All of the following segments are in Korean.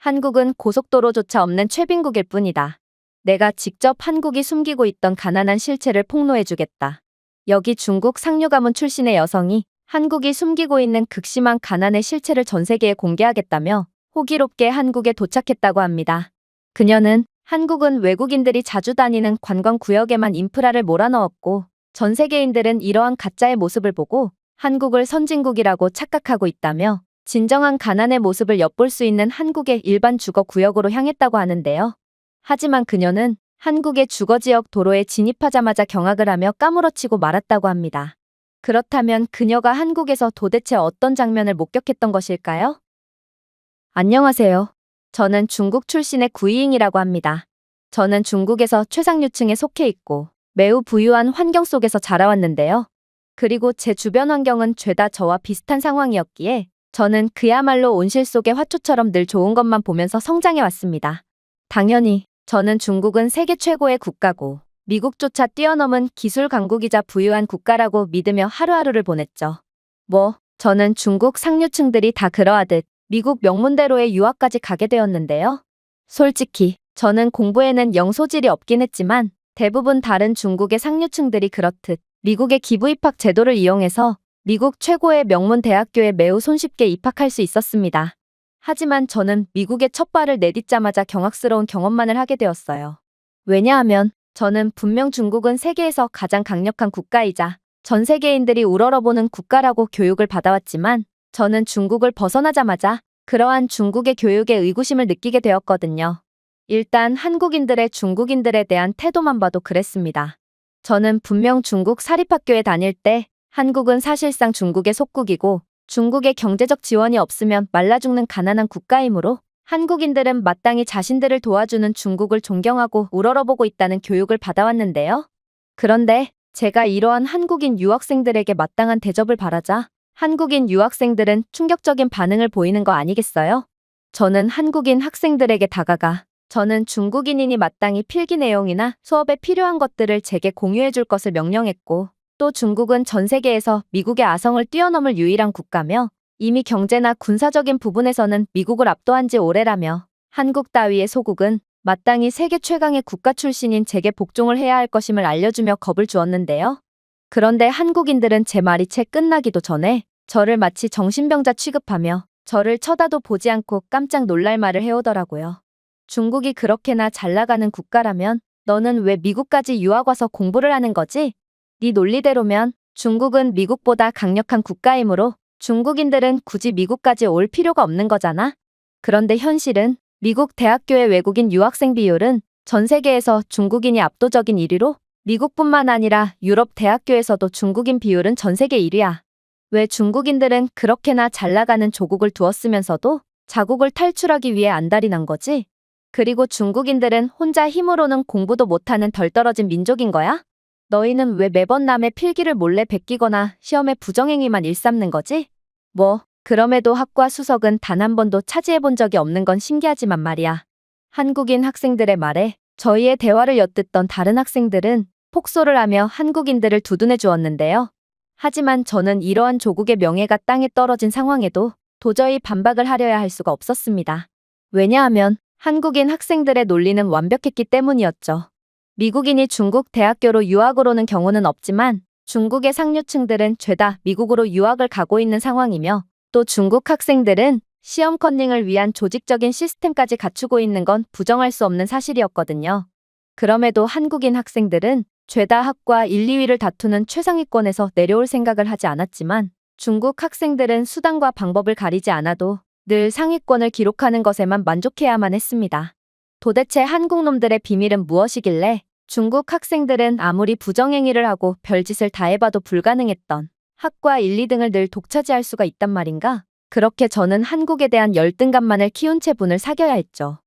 한국은 고속도로조차 없는 최빈국일 뿐이다. 내가 직접 한국이 숨기고 있던 가난한 실체를 폭로해주겠다. 여기 중국 상류 가문 출신의 여성이 한국이 숨기고 있는 극심한 가난의 실체를 전 세계에 공개하겠다며 호기롭게 한국에 도착했다고 합니다. 그녀는 한국은 외국인들이 자주 다니는 관광 구역에만 인프라를 몰아넣었고 전 세계인들은 이러한 가짜의 모습을 보고 한국을 선진국이라고 착각하고 있다며 진정한 가난의 모습을 엿볼 수 있는 한국의 일반 주거 구역으로 향했다고 하는데요. 하지만 그녀는 한국의 주거 지역 도로에 진입하자마자 경악을 하며 까무러치고 말았다고 합니다. 그렇다면 그녀가 한국에서 도대체 어떤 장면을 목격했던 것일까요? 안녕하세요. 저는 중국 출신의 구이잉이라고 합니다. 저는 중국에서 최상류층에 속해 있고 매우 부유한 환경 속에서 자라왔는데요. 그리고 제 주변 환경은 죄다 저와 비슷한 상황이었기에 저는 그야말로 온실 속의 화초처럼 늘 좋은 것만 보면서 성장해 왔습니다. 당연히 저는 중국은 세계 최고의 국가고 미국조차 뛰어넘은 기술 강국이자 부유한 국가라고 믿으며 하루하루를 보냈죠. 뭐, 저는 중국 상류층들이 다 그러하듯 미국 명문대로의 유학까지 가게 되었는데요. 솔직히 저는 공부에는 영 소질이 없긴 했지만 대부분 다른 중국의 상류층들이 그렇듯 미국의 기부 입학 제도를 이용해서 미국 최고의 명문 대학교에 매우 손쉽게 입학할 수 있었습니다. 하지만 저는 미국에 첫 발을 내딛자마자 경악스러운 경험만을 하게 되었어요. 왜냐하면 저는 분명 중국은 세계에서 가장 강력한 국가이자 전 세계인들이 우러러보는 국가라고 교육을 받아왔지만 저는 중국을 벗어나자마자 그러한 중국의 교육에 의구심을 느끼게 되었거든요. 일단 한국인들의 중국인들에 대한 태도만 봐도 그랬습니다. 저는 분명 중국 사립학교에 다닐 때 한국은 사실상 중국의 속국이고 중국의 경제적 지원이 없으면 말라 죽는 가난한 국가이므로 한국인들은 마땅히 자신들을 도와주는 중국을 존경하고 우러러보고 있다는 교육을 받아왔는데요. 그런데 제가 이러한 한국인 유학생들에게 마땅한 대접을 바라자 한국인 유학생들은 충격적인 반응을 보이는 거 아니겠어요? 저는 한국인 학생들에게 다가가 저는 중국인이니 마땅히 필기 내용이나 수업에 필요한 것들을 제게 공유해 줄 것을 명령했고 또 중국은 전 세계에서 미국의 아성을 뛰어넘을 유일한 국가며 이미 경제나 군사적인 부분에서는 미국을 압도한 지 오래라며 한국 따위의 소국은 마땅히 세계 최강의 국가 출신인 제게 복종을 해야 할 것임을 알려주며 겁을 주었는데요. 그런데 한국인들은 제 말이 채 끝나기도 전에 저를 마치 정신병자 취급하며 저를 쳐다도 보지 않고 깜짝 놀랄 말을 해오더라고요. 중국이 그렇게나 잘 나가는 국가라면 너는 왜 미국까지 유학 와서 공부를 하는 거지? 네 논리대로면 중국은 미국보다 강력한 국가이므로 중국인들은 굳이 미국까지 올 필요가 없는 거잖아. 그런데 현실은 미국 대학교의 외국인 유학생 비율은 전 세계에서 중국인이 압도적인 1위로 미국뿐만 아니라 유럽 대학교에서도 중국인 비율은 전 세계 1위야. 왜 중국인들은 그렇게나 잘 나가는 조국을 두었으면서도 자국을 탈출하기 위해 안달이 난 거지? 그리고 중국인들은 혼자 힘으로는 공부도 못하는 덜 떨어진 민족인 거야? 너희는 왜 매번 남의 필기를 몰래 베끼거나 시험에 부정행위만 일삼는 거지? 뭐, 그럼에도 학과 수석은 단 한 번도 차지해 본 적이 없는 건 신기하지만 말이야. 한국인 학생들의 말에 저희의 대화를 엿듣던 다른 학생들은 폭소를 하며 한국인들을 두둔해 주었는데요. 하지만 저는 이러한 조국의 명예가 땅에 떨어진 상황에도 도저히 반박을 하려야 할 수가 없었습니다. 왜냐하면 한국인 학생들의 논리는 완벽했기 때문이었죠. 미국인이 중국 대학교로 유학을 오는 경우는 없지만 중국의 상류층들은 죄다 미국으로 유학을 가고 있는 상황이며 또 중국 학생들은 시험 컨닝을 위한 조직적인 시스템까지 갖추고 있는 건 부정할 수 없는 사실이었거든요. 그럼에도 한국인 학생들은 죄다 학과 1, 2위를 다투는 최상위권에서 내려올 생각을 하지 않았지만 중국 학생들은 수단과 방법을 가리지 않아도 늘 상위권을 기록하는 것에만 만족해야만 했습니다. 도대체 한국 놈들의 비밀은 무엇이길래 중국 학생들은 아무리 부정행위를 하고 별짓을 다 해봐도 불가능했던 학과 1, 2등을 늘 독차지할 수가 있단 말인가? 그렇게 저는 한국에 대한 열등감만을 키운 채 분을 사겨야 했죠.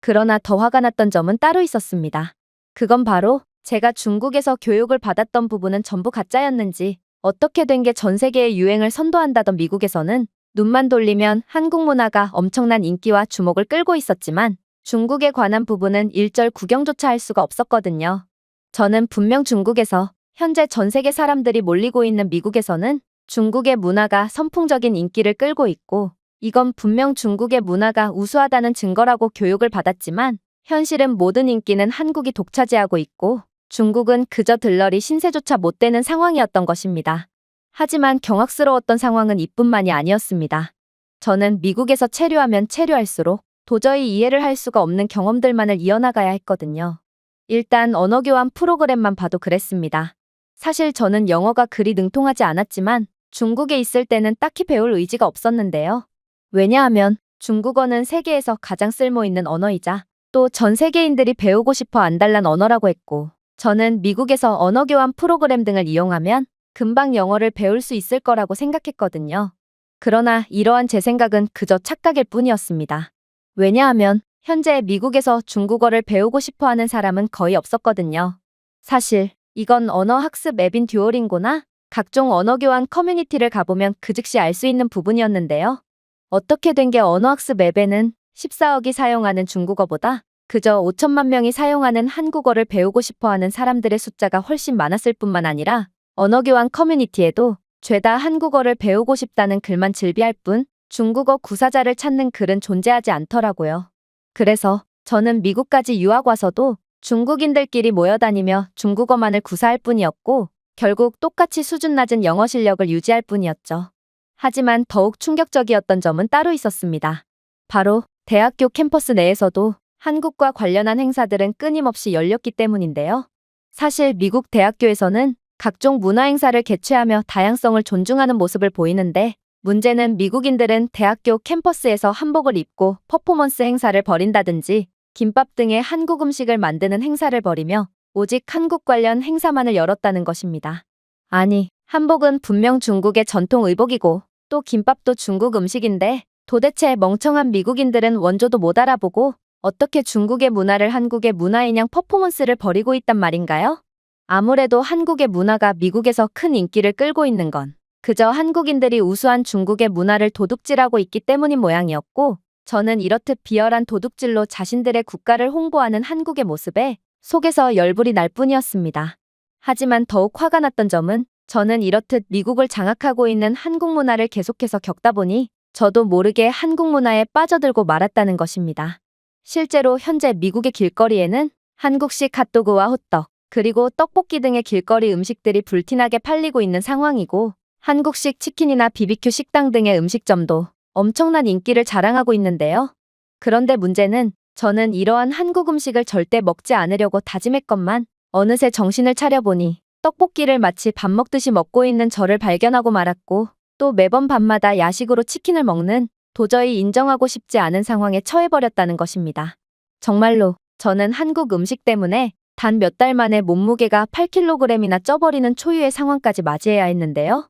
그러나 더 화가 났던 점은 따로 있었습니다. 그건 바로 제가 중국에서 교육을 받았던 부분은 전부 가짜였는지 어떻게 된 게 전 세계의 유행을 선도한다던 미국에서는 눈만 돌리면 한국 문화가 엄청난 인기와 주목을 끌고 있었지만 중국에 관한 부분은 일절 구경조차 할 수가 없었거든요. 저는 분명 중국에서 현재 전 세계 사람들이 몰리고 있는 미국에서는 중국의 문화가 선풍적인 인기를 끌고 있고 이건 분명 중국의 문화가 우수하다는 증거라고 교육을 받았지만 현실은 모든 인기는 한국이 독차지하고 있고 중국은 그저 들러리 신세조차 못 되는 상황이었던 것입니다. 하지만 경악스러웠던 상황은 이뿐만이 아니었습니다. 저는 미국에서 체류하면 체류할수록 도저히 이해를 할 수가 없는 경험들만을 이어나가야 했거든요. 일단 언어 교환 프로그램만 봐도 그랬습니다. 사실 저는 영어가 그리 능통하지 않았지만 중국에 있을 때는 딱히 배울 의지가 없었는데요. 왜냐하면 중국어는 세계에서 가장 쓸모 있는 언어이자 또 전 세계인들이 배우고 싶어 안달난 언어라고 했고 저는 미국에서 언어 교환 프로그램 등을 이용하면 금방 영어를 배울 수 있을 거라고 생각했거든요. 그러나 이러한 제 생각은 그저 착각일 뿐이었습니다. 왜냐하면 현재 미국에서 중국어를 배우고 싶어 하는 사람은 거의 없었거든요. 사실 이건 언어 학습 앱인 듀오링고나 각종 언어 교환 커뮤니티를 가보면 그 즉시 알 수 있는 부분이었는데요. 어떻게 된 게 언어 학습 앱에는 14억이 사용하는 중국어보다 그저 5천만 명이 사용하는 한국어를 배우고 싶어 하는 사람들의 숫자가 훨씬 많았을 뿐만 아니라 언어 교환 커뮤니티에도 죄다 한국어를 배우고 싶다는 글만 즐비할 뿐 중국어 구사자를 찾는 글은 존재하지 않더라고요. 그래서 저는 미국까지 유학 와서도 중국인들끼리 모여다니며 중국어만을 구사할 뿐이었고 결국 똑같이 수준 낮은 영어 실력을 유지할 뿐이었죠. 하지만 더욱 충격적이었던 점은 따로 있었습니다. 바로 대학교 캠퍼스 내에서도 한국과 관련한 행사들은 끊임없이 열렸기 때문인데요. 사실 미국 대학교에서는 각종 문화 행사를 개최하며 다양성을 존중하는 모습을 보이는데 문제는 미국인들은 대학교 캠퍼스에서 한복을 입고 퍼포먼스 행사를 벌인다든지 김밥 등의 한국 음식을 만드는 행사를 벌이며 오직 한국 관련 행사만을 열었다는 것입니다. 아니, 한복은 분명 중국의 전통 의복이고 또 김밥도 중국 음식인데 도대체 멍청한 미국인들은 원조도 못 알아보고 어떻게 중국의 문화를 한국의 문화인양 퍼포먼스를 벌이고 있단 말인가요? 아무래도 한국의 문화가 미국에서 큰 인기를 끌고 있는 건 그저 한국인들이 우수한 중국의 문화를 도둑질하고 있기 때문인 모양이었고 저는 이렇듯 비열한 도둑질로 자신들의 국가를 홍보하는 한국의 모습에 속에서 열불이 날 뿐이었습니다. 하지만 더욱 화가 났던 점은 저는 이렇듯 미국을 장악하고 있는 한국 문화를 계속해서 겪다 보니 저도 모르게 한국 문화에 빠져들고 말았다는 것입니다. 실제로 현재 미국의 길거리에는 한국식 핫도그와 호떡, 그리고 떡볶이 등의 길거리 음식들이 불티나게 팔리고 있는 상황이고 한국식 치킨이나 비비큐 식당 등의 음식점도 엄청난 인기를 자랑하고 있는데요. 그런데 문제는 저는 이러한 한국 음식을 절대 먹지 않으려고 다짐했건만 어느새 정신을 차려보니 떡볶이를 마치 밥 먹듯이 먹고 있는 저를 발견하고 말았고 또 매번 밤마다 야식으로 치킨을 먹는 도저히 인정하고 싶지 않은 상황에 처해버렸다는 것입니다. 정말로 저는 한국 음식 때문에 단 몇 달 만에 몸무게가 8kg이나 쪄버리는 초유의 상황까지 맞이해야 했는데요.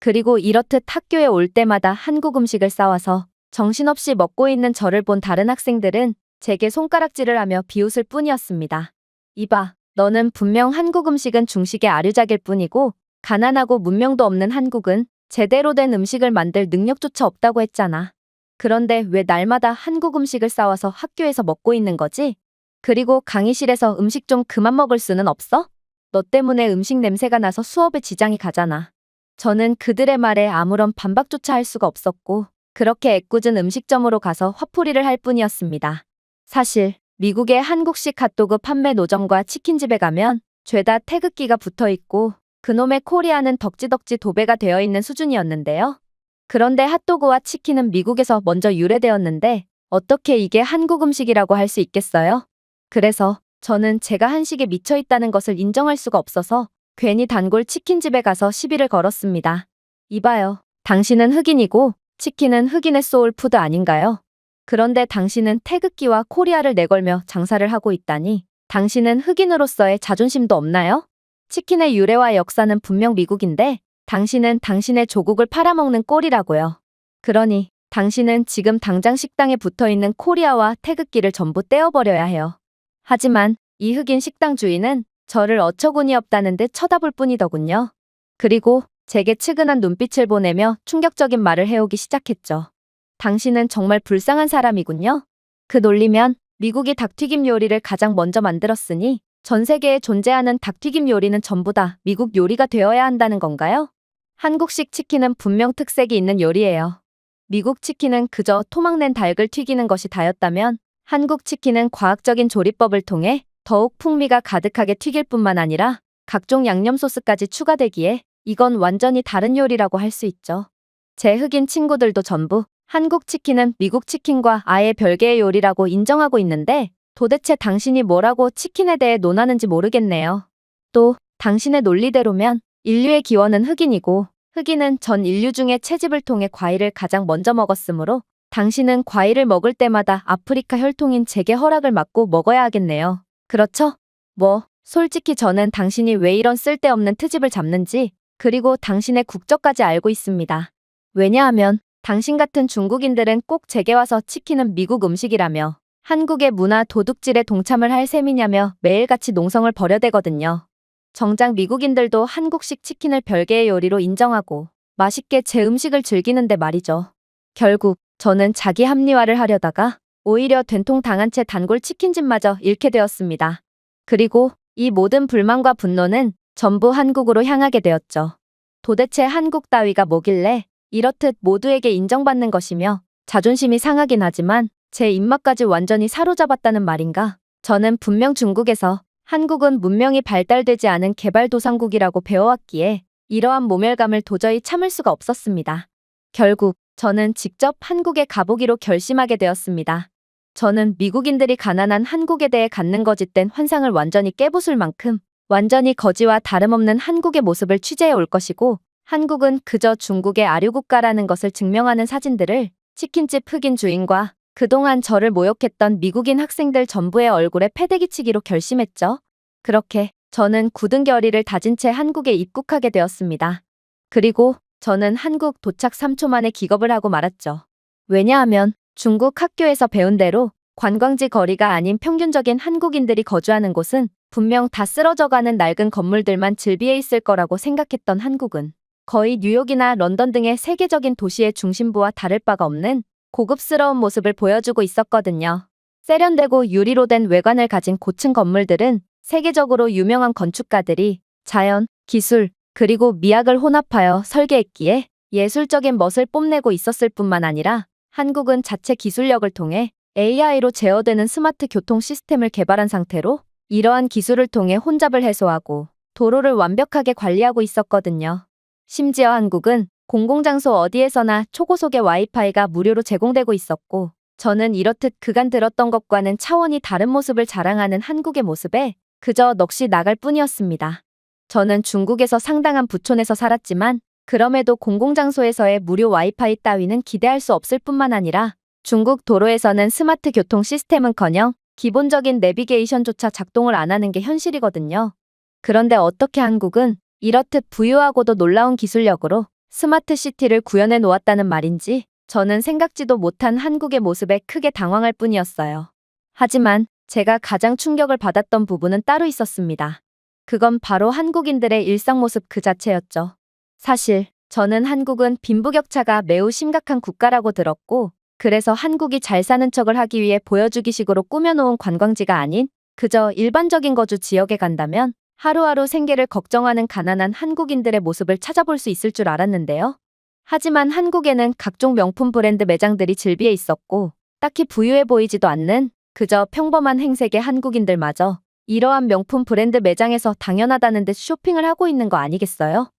그리고 이렇듯 학교에 올 때마다 한국 음식을 싸와서 정신없이 먹고 있는 저를 본 다른 학생들은 제게 손가락질을 하며 비웃을 뿐이었습니다. 이봐, 너는 분명 한국 음식은 중식의 아류작일 뿐이고 가난하고 문명도 없는 한국은 제대로 된 음식을 만들 능력조차 없다고 했잖아. 그런데 왜 날마다 한국 음식을 싸와서 학교에서 먹고 있는 거지? 그리고 강의실에서 음식 좀 그만 먹을 수는 없어? 너 때문에 음식 냄새가 나서 수업에 지장이 가잖아. 저는 그들의 말에 아무런 반박조차 할 수가 없었고 그렇게 애꿎은 음식점으로 가서 화풀이를 할 뿐이었습니다. 사실 미국의 한국식 핫도그 판매 노점과 치킨집에 가면 죄다 태극기가 붙어 있고 그놈의 코리아는 덕지덕지 도배가 되어 있는 수준이었는데요. 그런데 핫도그와 치킨은 미국에서 먼저 유래되었는데 어떻게 이게 한국 음식이라고 할 수 있겠어요? 그래서 저는 제가 한식에 미쳐 있다는 것을 인정할 수가 없어서 괜히 단골 치킨집에 가서 시비를 걸었습니다. 이봐요. 당신은 흑인이고 치킨은 흑인의 소울푸드 아닌가요? 그런데 당신은 태극기와 코리아를 내걸며 장사를 하고 있다니 당신은 흑인으로서의 자존심도 없나요? 치킨의 유래와 역사는 분명 미국인데 당신은 당신의 조국을 팔아먹는 꼴이라고요. 그러니 당신은 지금 당장 식당에 붙어 있는 코리아와 태극기를 전부 떼어버려야 해요. 하지만 이 흑인 식당 주인은 저를 어처구니 없다는 듯 쳐다볼 뿐이더군요. 그리고 제게 측은한 눈빛을 보내며 충격적인 말을 해오기 시작했죠. 당신은 정말 불쌍한 사람이군요. 그 논리면 미국이 닭튀김 요리를 가장 먼저 만들었으니 전 세계에 존재하는 닭튀김 요리는 전부 다 미국 요리가 되어야 한다는 건가요? 한국식 치킨은 분명 특색이 있는 요리예요. 미국 치킨은 그저 토막낸 닭을 튀기는 것이 다였다면 한국 치킨은 과학적인 조리법을 통해 더욱 풍미가 가득하게 튀길 뿐만 아니라 각종 양념 소스까지 추가되기에 이건 완전히 다른 요리라고 할 수 있죠. 제 흑인 친구들도 전부 한국 치킨은 미국 치킨과 아예 별개의 요리라고 인정하고 있는데 도대체 당신이 뭐라고 치킨에 대해 논하는지 모르겠네요. 또 당신의 논리대로면 인류의 기원은 흑인이고 흑인은 전 인류 중에 채집을 통해 과일을 가장 먼저 먹었으므로 당신은 과일을 먹을 때마다 아프리카 혈통인 제게 허락을 받고 먹어야 하겠네요. 그렇죠? 뭐, 솔직히 저는 당신이 왜 이런 쓸데없는 트집을 잡는지, 그리고 당신의 국적까지 알고 있습니다. 왜냐하면 당신 같은 중국인들은 꼭 제게 와서 치킨은 미국 음식이라며 한국의 문화 도둑질에 동참을 할 셈이냐며 매일같이 농성을 벌여대거든요. 정작 미국인들도 한국식 치킨을 별개의 요리로 인정하고 맛있게 제 음식을 즐기는데 말이죠. 결국 저는 자기 합리화를 하려다가 오히려 된통 당한 채 단골 치킨집마저 잃게 되었습니다. 그리고 이 모든 불만과 분노는 전부 한국으로 향하게 되었죠. 도대체 한국 따위가 뭐길래 이렇듯 모두에게 인정받는 것이며 자존심이 상하긴 하지만 제 입맛까지 완전히 사로잡았다는 말인가? 저는 분명 중국에서 한국은 문명이 발달되지 않은 개발도상국이라고 배워왔기에 이러한 모멸감을 도저히 참을 수가 없었습니다. 결국 저는 직접 한국에 가보기로 결심하게 되었습니다. 저는 미국인들이 가난한 한국에 대해 갖는 거짓된 환상을 완전히 깨부술 만큼 완전히 거지와 다름없는 한국의 모습을 취재해 올 것이고 한국은 그저 중국의 아류국가라는 것을 증명하는 사진들을 치킨집 흑인 주인과 그동안 저를 모욕했던 미국인 학생들 전부의 얼굴에 패대기치기로 결심했죠. 그렇게 저는 굳은 결의를 다진 채 한국에 입국하게 되었습니다. 그리고 저는 한국 도착 3초 만에 기겁을 하고 말았죠. 왜냐하면 중국 학교에서 배운 대로 관광지 거리가 아닌 평균적인 한국인들이 거주하는 곳은 분명 다 쓰러져가는 낡은 건물들만 즐비해 있을 거라고 생각했던 한국은 거의 뉴욕이나 런던 등의 세계적인 도시의 중심부와 다를 바가 없는 고급스러운 모습을 보여주고 있었거든요. 세련되고 유리로 된 외관을 가진 고층 건물들은 세계적으로 유명한 건축가들이 자연, 기술, 그리고 미학을 혼합하여 설계했기에 예술적인 멋을 뽐내고 있었을 뿐만 아니라 한국은 자체 기술력을 통해 AI로 제어되는 스마트 교통 시스템을 개발한 상태로 이러한 기술을 통해 혼잡을 해소하고 도로를 완벽하게 관리하고 있었거든요. 심지어 한국은 공공장소 어디에서나 초고속의 와이파이가 무료로 제공되고 있었고 저는 이렇듯 그간 들었던 것과는 차원이 다른 모습을 자랑하는 한국의 모습에 그저 넋이 나갈 뿐이었습니다. 저는 중국에서 상당한 부촌에서 살았지만 그럼에도 공공장소에서의 무료 와이파이 따위는 기대할 수 없을 뿐만 아니라 중국 도로에서는 스마트 교통 시스템은커녕 기본적인 내비게이션조차 작동을 안 하는 게 현실이거든요. 그런데 어떻게 한국은 이렇듯 부유하고도 놀라운 기술력으로 스마트 시티를 구현해 놓았다는 말인지 저는 생각지도 못한 한국의 모습에 크게 당황할 뿐이었어요. 하지만 제가 가장 충격을 받았던 부분은 따로 있었습니다. 그건 바로 한국인들의 일상 모습 그 자체였죠. 사실 저는 한국은 빈부격차가 매우 심각한 국가라고 들었고 그래서 한국이 잘 사는 척을 하기 위해 보여주기식으로 꾸며놓은 관광지가 아닌 그저 일반적인 거주 지역에 간다면 하루하루 생계를 걱정하는 가난한 한국인들의 모습을 찾아볼 수 있을 줄 알았는데요. 하지만 한국에는 각종 명품 브랜드 매장들이 즐비해 있었고 딱히 부유해 보이지도 않는 그저 평범한 행색의 한국인들마저 이러한 명품 브랜드 매장에서 당연하다는 듯 쇼핑을 하고 있는 거 아니겠어요?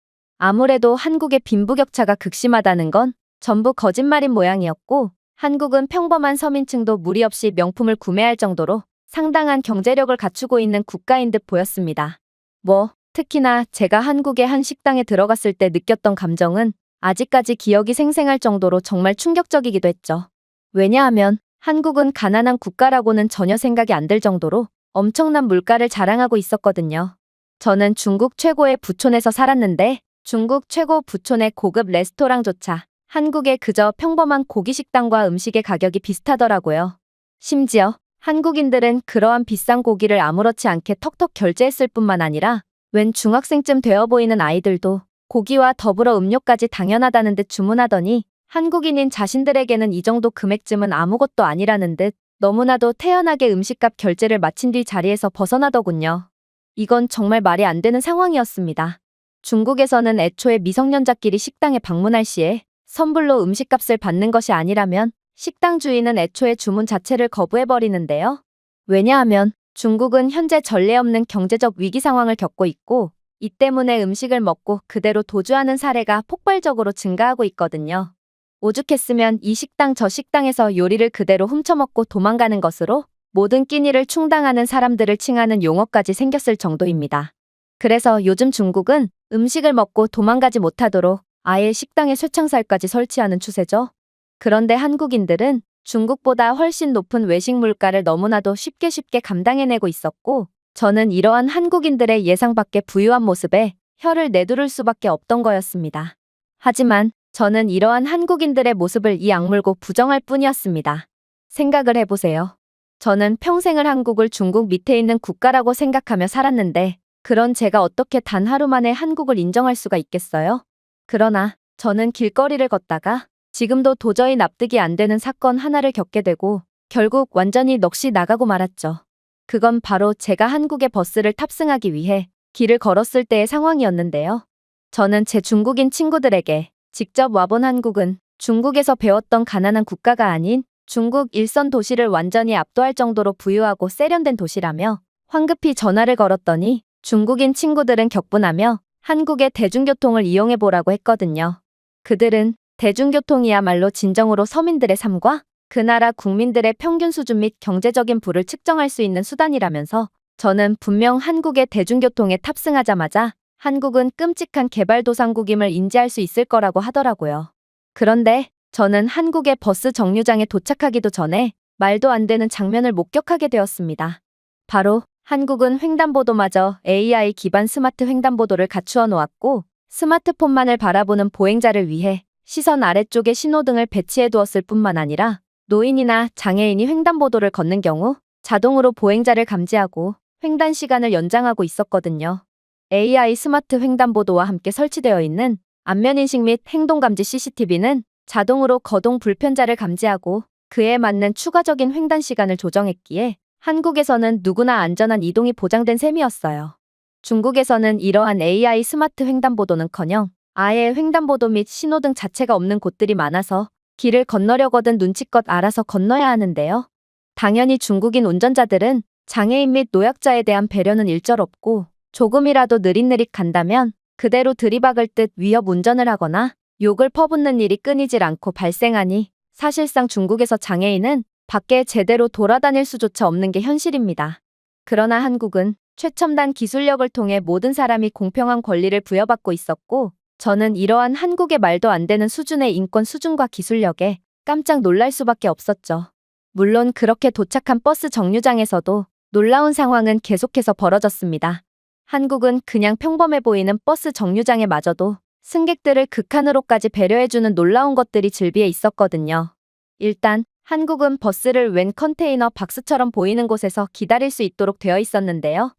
아무래도 한국의 빈부격차가 극심하다는 건 전부 거짓말인 모양이었고 한국은 평범한 서민층도 무리 없이 명품을 구매할 정도로 상당한 경제력을 갖추고 있는 국가인 듯 보였습니다. 뭐, 특히나 제가 한국의 한 식당에 들어갔을 때 느꼈던 감정은 아직까지 기억이 생생할 정도로 정말 충격적이기도 했죠. 왜냐하면 한국은 가난한 국가라고는 전혀 생각이 안 들 정도로 엄청난 물가를 자랑하고 있었거든요. 저는 중국 최고의 부촌에서 살았는데 중국 최고 부촌의 고급 레스토랑조차 한국의 그저 평범한 고기 식당과 음식의 가격이 비슷하더라고요. 심지어 한국인들은 그러한 비싼 고기를 아무렇지 않게 턱턱 결제했을 뿐만 아니라 웬 중학생쯤 되어 보이는 아이들도 고기와 더불어 음료까지 당연하다는 듯 주문하더니 한국인인 자신들에게는 이 정도 금액쯤은 아무것도 아니라는 듯 너무나도 태연하게 음식값 결제를 마친 뒤 자리에서 벗어나더군요. 이건 정말 말이 안 되는 상황이었습니다. 중국에서는 애초에 미성년자끼리 식당에 방문할 시에 선불로 음식값을 받는 것이 아니라면 식당 주인은 애초에 주문 자체를 거부해버리는데요. 왜냐하면 중국은 현재 전례 없는 경제적 위기 상황을 겪고 있고 이 때문에 음식을 먹고 그대로 도주하는 사례가 폭발적으로 증가하고 있거든요. 오죽했으면 이 식당 저 식당에서 요리를 그대로 훔쳐먹고 도망가는 것으로 모든 끼니를 충당하는 사람들을 칭하는 용어까지 생겼을 정도입니다. 그래서 요즘 중국은 음식을 먹고 도망가지 못하도록 아예 식당에 쇠창살까지 설치하는 추세죠. 그런데 한국인들은 중국보다 훨씬 높은 외식 물가를 너무나도 쉽게 쉽게 감당해내고 있었고, 저는 이러한 한국인들의 예상 밖의 부유한 모습에 혀를 내두를 수밖에 없던 거였습니다. 하지만 저는 이러한 한국인들의 모습을 이 악물고 부정할 뿐이었습니다. 생각을 해보세요. 저는 평생을 한국을 중국 밑에 있는 국가라고 생각하며 살았는데, 그런 제가 어떻게 단 하루 만에 한국을 인정할 수가 있겠어요? 그러나 저는 길거리를 걷다가 지금도 도저히 납득이 안 되는 사건 하나를 겪게 되고 결국 완전히 넋이 나가고 말았죠. 그건 바로 제가 한국의 버스를 탑승하기 위해 길을 걸었을 때의 상황이었는데요. 저는 제 중국인 친구들에게 직접 와본 한국은 중국에서 배웠던 가난한 국가가 아닌 중국 일선 도시를 완전히 압도할 정도로 부유하고 세련된 도시라며 황급히 전화를 걸었더니 중국인 친구들은 격분하며 한국의 대중교통을 이용해 보라고 했거든요. 그들은 대중교통이야말로 진정으로 서민들의 삶과 그 나라 국민들의 평균 수준 및 경제적인 부를 측정할 수 있는 수단이라면서 저는 분명 한국의 대중교통에 탑승하자마자 한국은 끔찍한 개발도상국임을 인지할 수 있을 거라고 하더라고요. 그런데 저는 한국의 버스 정류장에 도착하기도 전에 말도 안 되는 장면을 목격하게 되었습니다. 바로 한국은 횡단보도마저 AI 기반 스마트 횡단보도를 갖추어 놓았고 스마트폰만을 바라보는 보행자를 위해 시선 아래쪽에 신호등을 배치해 두었을 뿐만 아니라 노인이나 장애인이 횡단보도를 걷는 경우 자동으로 보행자를 감지하고 횡단 시간을 연장하고 있었거든요. AI 스마트 횡단보도와 함께 설치되어 있는 안면인식 및 행동감지 CCTV는 자동으로 거동 불편자를 감지하고 그에 맞는 추가적인 횡단 시간을 조정했기에 한국에서는 누구나 안전한 이동이 보장된 셈이었어요. 중국에서는 이러한 AI 스마트 횡단보도는커녕 아예 횡단보도 및 신호등 자체가 없는 곳들이 많아서 길을 건너려거든 눈치껏 알아서 건너야 하는데요. 당연히 중국인 운전자들은 장애인 및 노약자에 대한 배려는 일절 없고 조금이라도 느릿느릿 간다면 그대로 들이박을 듯 위협 운전을 하거나 욕을 퍼붓는 일이 끊이질 않고 발생하니 사실상 중국에서 장애인은 밖에 제대로 돌아다닐 수조차 없는 게 현실입니다. 그러나 한국은 최첨단 기술력을 통해 모든 사람이 공평한 권리를 부여받고 있었고 저는 이러한 한국의 말도 안 되는 수준의 인권 수준과 기술력에 깜짝 놀랄 수밖에 없었죠. 물론 그렇게 도착한 버스 정류장에서도 놀라운 상황은 계속해서 벌어졌습니다. 한국은 그냥 평범해 보이는 버스 정류장에 마저도 승객들을 극한으로까지 배려해주는 놀라운 것들이 즐비해 있었거든요. 일단 한국은 버스를 웬 컨테이너 박스처럼 보이는 곳에서 기다릴 수 있도록 되어 있었는데요.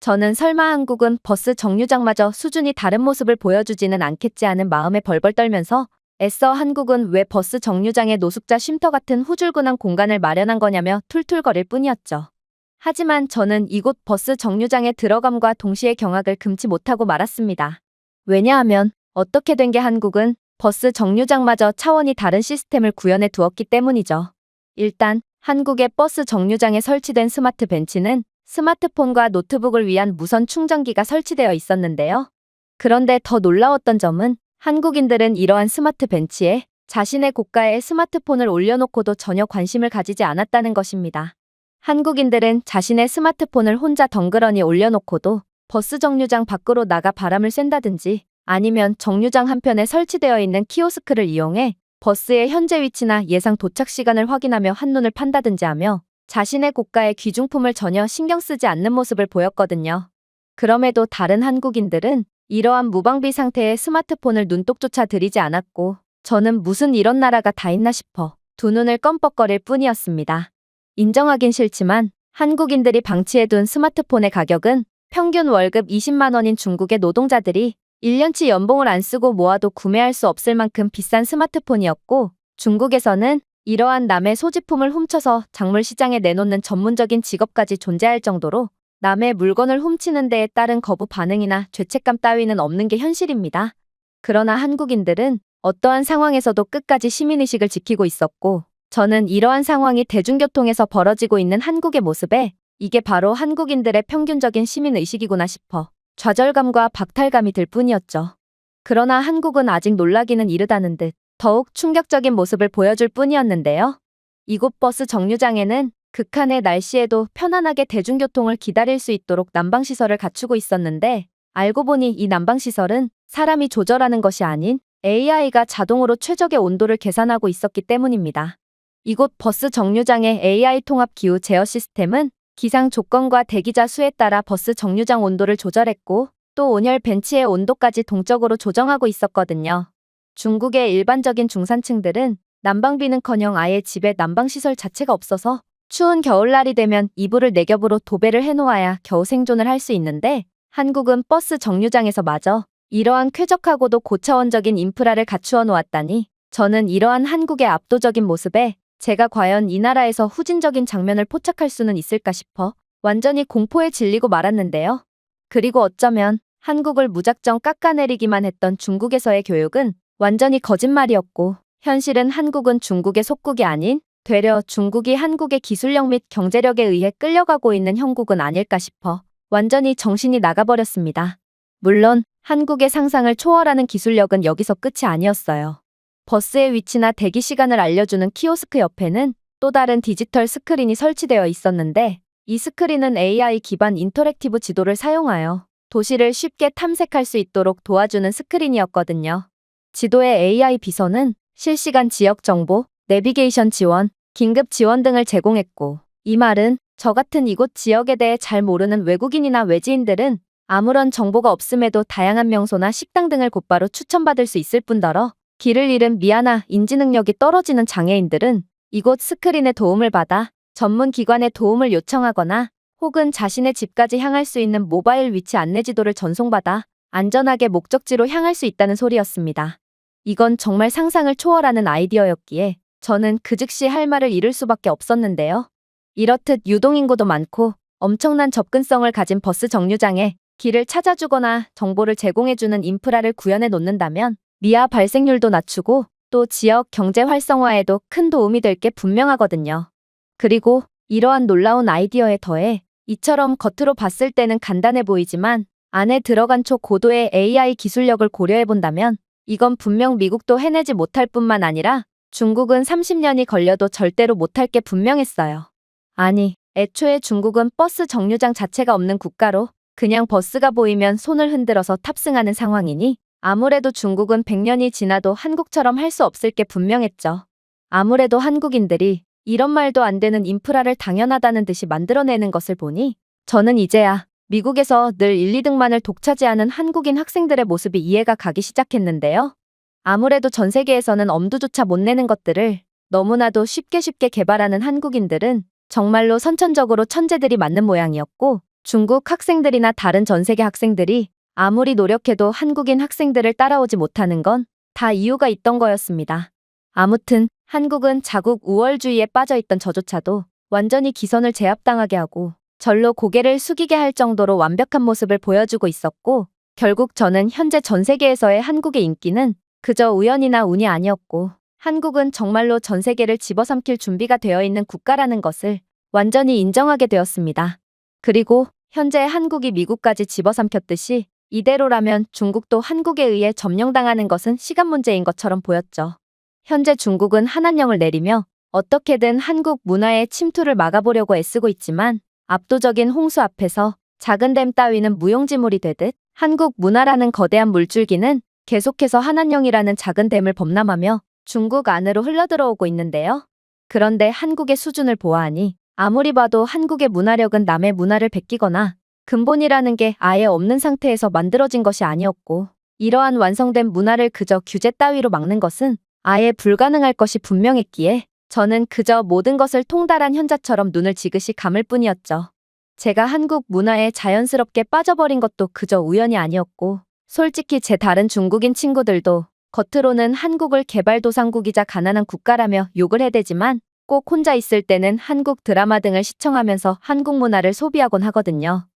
저는 설마 한국은 버스 정류장마저 수준이 다른 모습을 보여주지는 않겠지 하는 마음에 벌벌 떨면서 애써 한국은 왜 버스 정류장에 노숙자 쉼터 같은 후줄근한 공간을 마련한 거냐며 툴툴거릴 뿐이었죠. 하지만 저는 이곳 버스 정류장에 들어감과 동시에 경악을 금치 못하고 말았습니다. 왜냐하면 어떻게 된 게 한국은 버스 정류장마저 차원이 다른 시스템을 구현해 두었기 때문이죠. 일단 한국의 버스 정류장에 설치된 스마트 벤치는 스마트폰과 노트북을 위한 무선 충전기가 설치되어 있었는데요. 그런데 더 놀라웠던 점은 한국인들은 이러한 스마트 벤치에 자신의 고가의 스마트폰을 올려놓고도 전혀 관심을 가지지 않았다는 것입니다. 한국인들은 자신의 스마트폰을 혼자 덩그러니 올려놓고도 버스 정류장 밖으로 나가 바람을 쐰다든지 아니면 정류장 한편에 설치되어 있는 키오스크를 이용해 버스의 현재 위치나 예상 도착 시간을 확인하며 한눈을 판다든지 하며 자신의 고가의 귀중품을 전혀 신경 쓰지 않는 모습을 보였거든요. 그럼에도 다른 한국인들은 이러한 무방비 상태의 스마트폰을 눈독조차 들이지 않았고 저는 무슨 이런 나라가 다 있나 싶어 두 눈을 껌뻑거릴 뿐이었습니다. 인정하긴 싫지만 한국인들이 방치해둔 스마트폰의 가격은 평균 월급 20만 원인 중국의 노동자들이 1년치 연봉을 안 쓰고 모아도 구매할 수 없을 만큼 비싼 스마트폰이었고 중국에서는 이러한 남의 소지품을 훔쳐서 작물 시장에 내놓는 전문적인 직업까지 존재할 정도로 남의 물건을 훔치는 데에 따른 거부 반응이나 죄책감 따위는 없는 게 현실입니다. 그러나 한국인들은 어떠한 상황에서도 끝까지 시민의식을 지키고 있었고, 저는 이러한 상황이 대중교통에서 벌어지고 있는 한국의 모습에 이게 바로 한국인들의 평균적인 시민의식이구나 싶어 좌절감과 박탈감이 들 뿐이었죠. 그러나 한국은 아직 놀라기는 이르다는 듯 더욱 충격적인 모습을 보여줄 뿐이었는데요. 이곳 버스 정류장에는 극한의 날씨에도 편안하게 대중교통을 기다릴 수 있도록 난방시설을 갖추고 있었는데 알고 보니 이 난방시설은 사람이 조절하는 것이 아닌 AI가 자동으로 최적의 온도를 계산하고 있었기 때문입니다. 이곳 버스 정류장의 AI 통합 기후 제어 시스템은 기상 조건과 대기자 수에 따라 버스 정류장 온도를 조절했고 또 온열 벤치의 온도까지 동적으로 조정하고 있었거든요. 중국의 일반적인 중산층들은 난방비는커녕 아예 집에 난방시설 자체가 없어서 추운 겨울날이 되면 이불을 네 겹으로 도배를 해놓아야 겨우 생존을 할 수 있는데 한국은 버스 정류장에서 마저 이러한 쾌적하고도 고차원적인 인프라를 갖추어 놓았다니 저는 이러한 한국의 압도적인 모습에 제가 과연 이 나라에서 후진적인 장면을 포착할 수는 있을까 싶어 완전히 공포에 질리고 말았는데요. 그리고 어쩌면 한국을 무작정 깎아내리기만 했던 중국에서의 교육은 완전히 거짓말이었고 현실은 한국은 중국의 속국이 아닌 되려 중국이 한국의 기술력 및 경제력에 의해 끌려가고 있는 형국은 아닐까 싶어 완전히 정신이 나가버렸습니다. 물론 한국의 상상을 초월하는 기술력은 여기서 끝이 아니었어요. 버스의 위치나 대기 시간을 알려주는 키오스크 옆에는 또 다른 디지털 스크린이 설치되어 있었는데 이 스크린은 AI 기반 인터랙티브 지도를 사용하여 도시를 쉽게 탐색할 수 있도록 도와주는 스크린이었거든요. 지도의 AI 비서는 실시간 지역 정보, 내비게이션 지원, 긴급 지원 등을 제공했고 이 말은 저 같은 이곳 지역에 대해 잘 모르는 외국인이나 외지인들은 아무런 정보가 없음에도 다양한 명소나 식당 등을 곧바로 추천받을 수 있을 뿐더러 길을 잃은 미아나 인지 능력이 떨어지는 장애인들은 이곳 스크린의 도움을 받아 전문 기관의 도움을 요청하거나 혹은 자신의 집까지 향할 수 있는 모바일 위치 안내 지도를 전송받아 안전하게 목적지로 향할 수 있다는 소리였습니다. 이건 정말 상상을 초월하는 아이디어였기에 저는 그 즉시 할 말을 잃을 수밖에 없었는데요. 이렇듯 유동인구도 많고 엄청난 접근성을 가진 버스 정류장에 길을 찾아주거나 정보를 제공해주는 인프라를 구현해 놓는다면 미아 발생률도 낮추고 또 지역 경제 활성화에도 큰 도움이 될 게 분명하거든요. 그리고 이러한 놀라운 아이디어에 더해 이처럼 겉으로 봤을 때는 간단해 보이지만 안에 들어간 초 고도의 AI 기술력을 고려해 본다면 이건 분명 미국도 해내지 못할 뿐만 아니라 중국은 30년이 걸려도 절대로 못할 게 분명했어요. 아니, 애초에 중국은 버스 정류장 자체가 없는 국가로 그냥 버스가 보이면 손을 흔들어서 탑승하는 상황이니 아무래도 중국은 100년이 지나도 한국처럼 할 수 없을 게 분명했죠. 아무래도 한국인들이 이런 말도 안 되는 인프라를 당연하다는 듯이 만들어내는 것을 보니 저는 이제야 미국에서 늘 1, 2등만을 독차지하는 한국인 학생들의 모습이 이해가 가기 시작했는데요. 아무래도 전 세계에서는 엄두조차 못 내는 것들을 너무나도 쉽게 쉽게 개발하는 한국인들은 정말로 선천적으로 천재들이 맞는 모양이었고 중국 학생들이나 다른 전 세계 학생들이 아무리 노력해도 한국인 학생들을 따라오지 못하는 건 다 이유가 있던 거였습니다. 아무튼 한국은 자국 우월주의에 빠져있던 저조차도 완전히 기선을 제압당하게 하고 절로 고개를 숙이게 할 정도로 완벽한 모습을 보여주고 있었고 결국 저는 현재 전 세계에서의 한국의 인기는 그저 우연이나 운이 아니었고 한국은 정말로 전 세계를 집어삼킬 준비가 되어 있는 국가라는 것을 완전히 인정하게 되었습니다. 그리고 현재 한국이 미국까지 집어삼켰듯이 이대로라면 중국도 한국에 의해 점령당하는 것은 시간 문제인 것처럼 보였죠. 현재 중국은 한한령을 내리며 어떻게든 한국 문화의 침투를 막아보려고 애쓰고 있지만 압도적인 홍수 앞에서 작은 댐 따위는 무용지물이 되듯 한국 문화라는 거대한 물줄기는 계속해서 한한령이라는 작은 댐을 범람하며 중국 안으로 흘러들어오고 있는데요. 그런데 한국의 수준을 보아하니 아무리 봐도 한국의 문화력은 남의 문화를 베끼거나 근본이라는 게 아예 없는 상태에서 만들어진 것이 아니었고 이러한 완성된 문화를 그저 규제 따위로 막는 것은 아예 불가능할 것이 분명했기에 저는 그저 모든 것을 통달한 현자처럼 눈을 지그시 감을 뿐이었죠. 제가 한국 문화에 자연스럽게 빠져버린 것도 그저 우연이 아니었고 솔직히 제 다른 중국인 친구들도 겉으로는 한국을 개발도상국이자 가난한 국가라며 욕을 해대지만 꼭 혼자 있을 때는 한국 드라마 등을 시청하면서 한국 문화를 소비하곤 하거든요.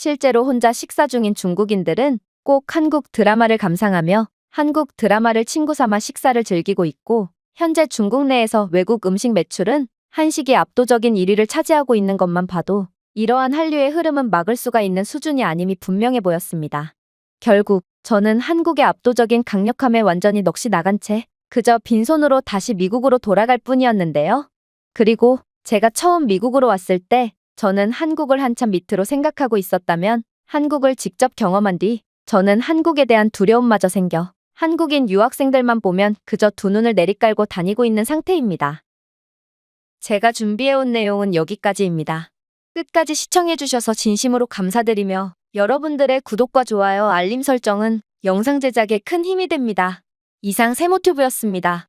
실제로 혼자 식사 중인 중국인들은 꼭 한국 드라마를 감상하며 한국 드라마를 친구 삼아 식사를 즐기고 있고 현재 중국 내에서 외국 음식 매출은 한식이 압도적인 1위를 차지하고 있는 것만 봐도 이러한 한류의 흐름은 막을 수가 있는 수준이 아님이 분명해 보였습니다. 결국 저는 한국의 압도적인 강력함에 완전히 넋이 나간 채 그저 빈손으로 다시 미국으로 돌아갈 뿐이었는데요. 그리고 제가 처음 미국으로 왔을 때 저는 한국을 한참 밑으로 생각하고 있었다면 한국을 직접 경험한 뒤 저는 한국에 대한 두려움마저 생겨 한국인 유학생들만 보면 그저 두 눈을 내리깔고 다니고 있는 상태입니다. 제가 준비해온 내용은 여기까지입니다. 끝까지 시청해주셔서 진심으로 감사드리며 여러분들의 구독과 좋아요, 알림 설정은 영상 제작에 큰 힘이 됩니다. 이상 세모튜브였습니다.